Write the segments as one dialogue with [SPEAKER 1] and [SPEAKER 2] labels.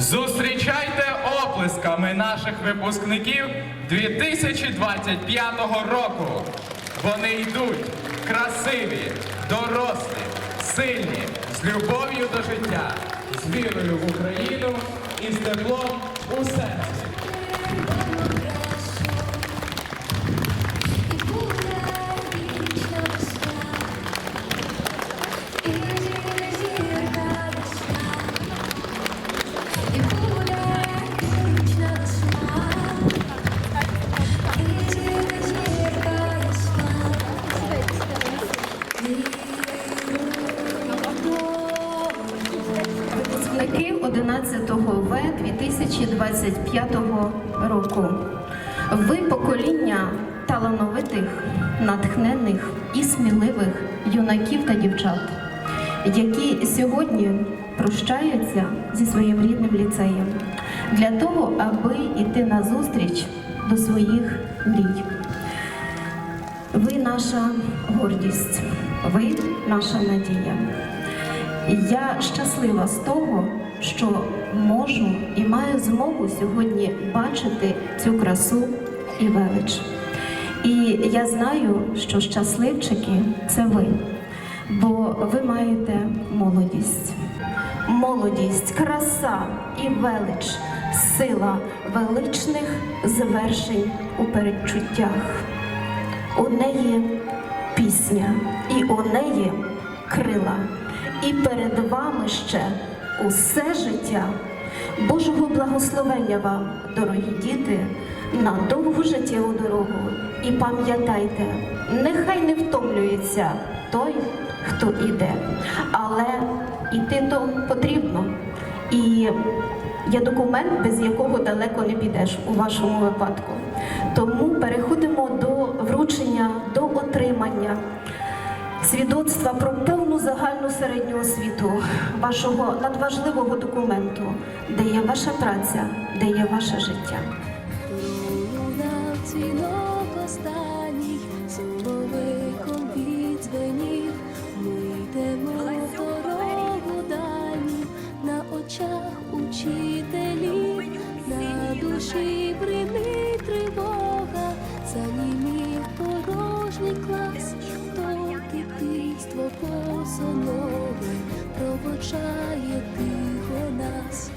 [SPEAKER 1] Зустрічайте оплесками наших випускників 2025 року. Вони йдуть красиві, дорослі, сильні, з любов'ю до життя, з вірою в Україну і з теплом у серці.
[SPEAKER 2] Ви покоління талановитих, натхнених і сміливих юнаків та дівчат, які сьогодні прощаються зі своїм рідним ліцеєм для того, аби йти на зустріч до своїх мрій. Ви наша гордість, ви наша надія. Я щаслива з того, що можу і маю змогу сьогодні бачити цю красу і велич. І я знаю, що щасливчики це ви, бо ви маєте молодість. Молодість, краса і велич, сила величних звершень у передчуттях. У неї пісня, і у неї крила. І перед вами ще усе життя. Божого благословення вам, дорогі діти, на довгу життєву дорогу. І пам'ятайте, нехай не втомлюється той, хто іде, але іти то потрібно. І є документ, без якого далеко не підеш у вашому випадку. Тому переходимо до вручення, до отримання свідоцтва про повну загальну середню освіту вашого надважливого документу, де є ваша праця, де є ваше життя.
[SPEAKER 3] Дзвінок останній, соловейком відзвенів. Ми йдемо дорогу дальню, на очах учителів, на душі бринить тривога, занімів порожній клас, доки дійство посонове. Проводжає тихо нас.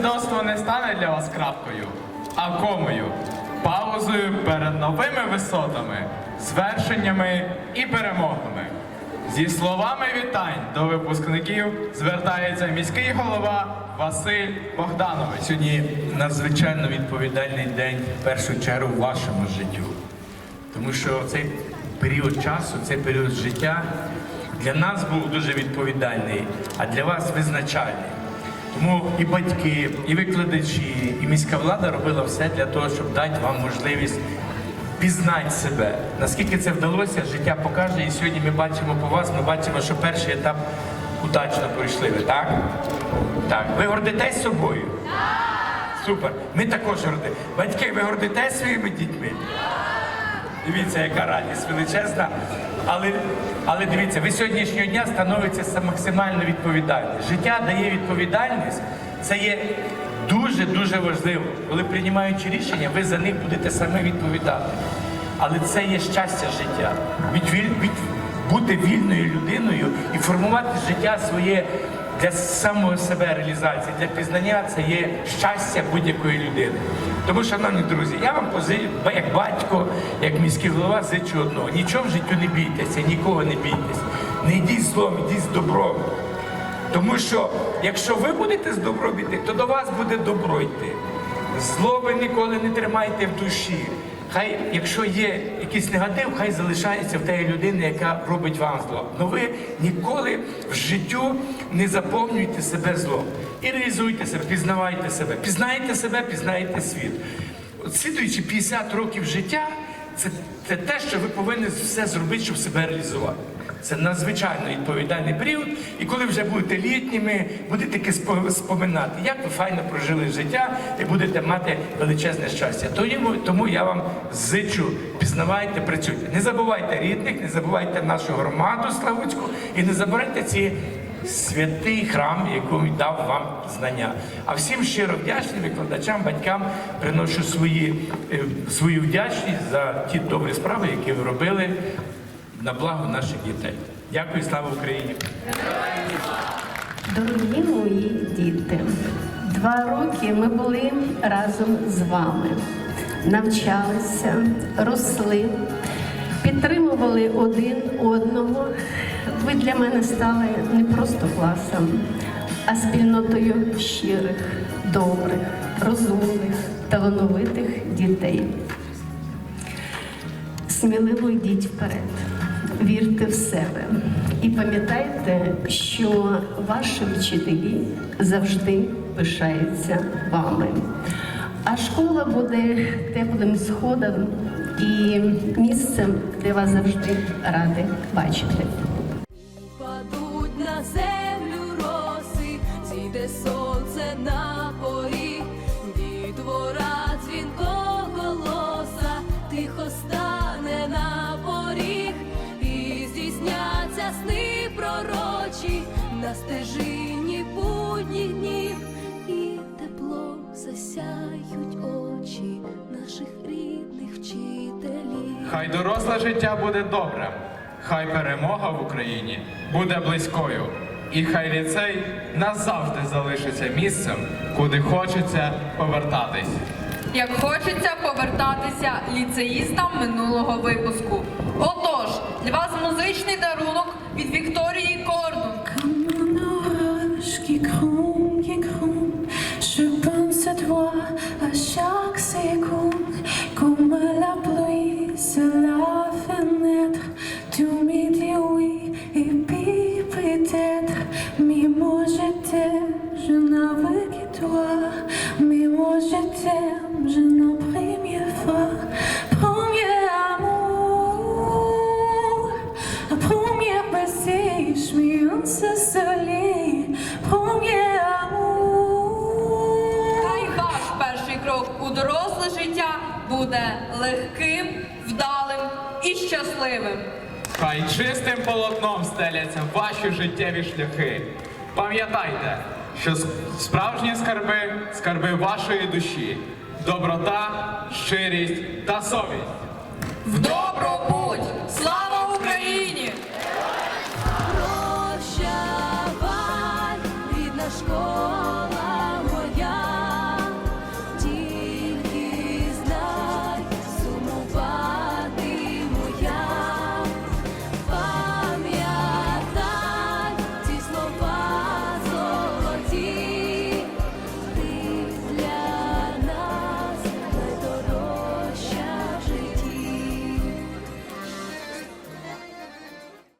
[SPEAKER 1] Свідоцтво не стане для вас крапкою, а комою, паузою перед новими висотами, звершеннями і перемогами. Зі словами вітань до випускників звертається міський голова Василь Богданович.
[SPEAKER 4] Сьогодні надзвичайно відповідальний день в першу чергу в вашому життю. Тому що цей період часу, цей період життя для нас був дуже відповідальний, а для вас визначальний. Тому і батьки, і викладачі, і міська влада робила все для того, щоб дати вам можливість пізнати себе. Наскільки це вдалося, життя покаже. І сьогодні ми бачимо по вас, ми бачимо, що перший етап удачно пройшли ви, так? Так. Ви гордитесь собою? Супер. Ми також горди. Батьки, ви гордитесь своїми дітьми? Дивіться, яка радість величезна. Але, але дивіться, ви сьогоднішнього дня становитеся максимально відповідальні. Життя дає відповідальність. Це є дуже-дуже важливо. Коли приймаючи рішення, ви за них будете самі відповідати. Але це є щастя життя. Від, від, бути вільною людиною і формувати життя своє для самого себе реалізації, для пізнання це є щастя будь-якої людини. Тому, шановні друзі, я вам пози- ба- як батько, як міський голова, зичу одного. Нічого в життю не бійтеся, нікого не бійтесь. Не йдіть злом, йдіть з добром. Тому що якщо ви будете з добром іти, то до вас буде добро йти. Зло ви ніколи не тримайте в душі. Хай, якщо є якийсь негатив, хай залишається в тієї людини, яка робить вам зло. Но ви ніколи в життю не заповнюйте себе злом. І реалізуйте себе, пізнавайте себе. Пізнаєте себе, пізнаєте світ. От слідуючі 50 років життя це, це те, що ви повинні все зробити, щоб себе реалізувати. Це надзвичайно відповідальний період. І коли вже будете літніми, будете споминати, як ви файно прожили життя і будете мати величезне щастя. Тому, тому я вам зичу, пізнавайте, працюйте. Не забувайте рідних, не забувайте нашу громаду Славутську і не забувайте ці святий храм, який дав вам знання. А всім щиро вдячним викладачам, батькам приношу свої, е, свою вдячність за ті добрі справи, які ви робили на благо наших дітей. Дякую, слава Україні!
[SPEAKER 5] Дорогі мої діти, два роки ми були разом з вами, навчалися, росли, підтримували один одного. Ви для мене стали не просто класом, а спільнотою щирих, добрих, розумних, талановитих дітей. Сміливо йдіть вперед, вірте в себе і пам'ятайте, що ваші вчителі завжди пишаються вами. А школа буде теплим сходом і місцем, де вас завжди ради бачити.
[SPEAKER 3] Падуть на землю роси, зійде сонце на стежині будніх днів, і теплом засяють очі наших рідних вчителів.
[SPEAKER 1] Хай доросле життя буде добрим, хай перемога в Україні буде близькою. І хай ліцей назавжди залишиться місцем, куди хочеться повертатись.
[SPEAKER 6] Як хочеться повертатися ліцеїстам минулого випуску. Отож, для вас музичний дарунок від Вікторії Кордун.
[SPEAKER 7] Je pense à toi
[SPEAKER 6] і щасливим.
[SPEAKER 1] Хай чистим полотном стеляться ваші життєві шляхи. Пам'ятайте, що справжні скарби скарби вашої душі, доброта, щирість та совість.
[SPEAKER 6] В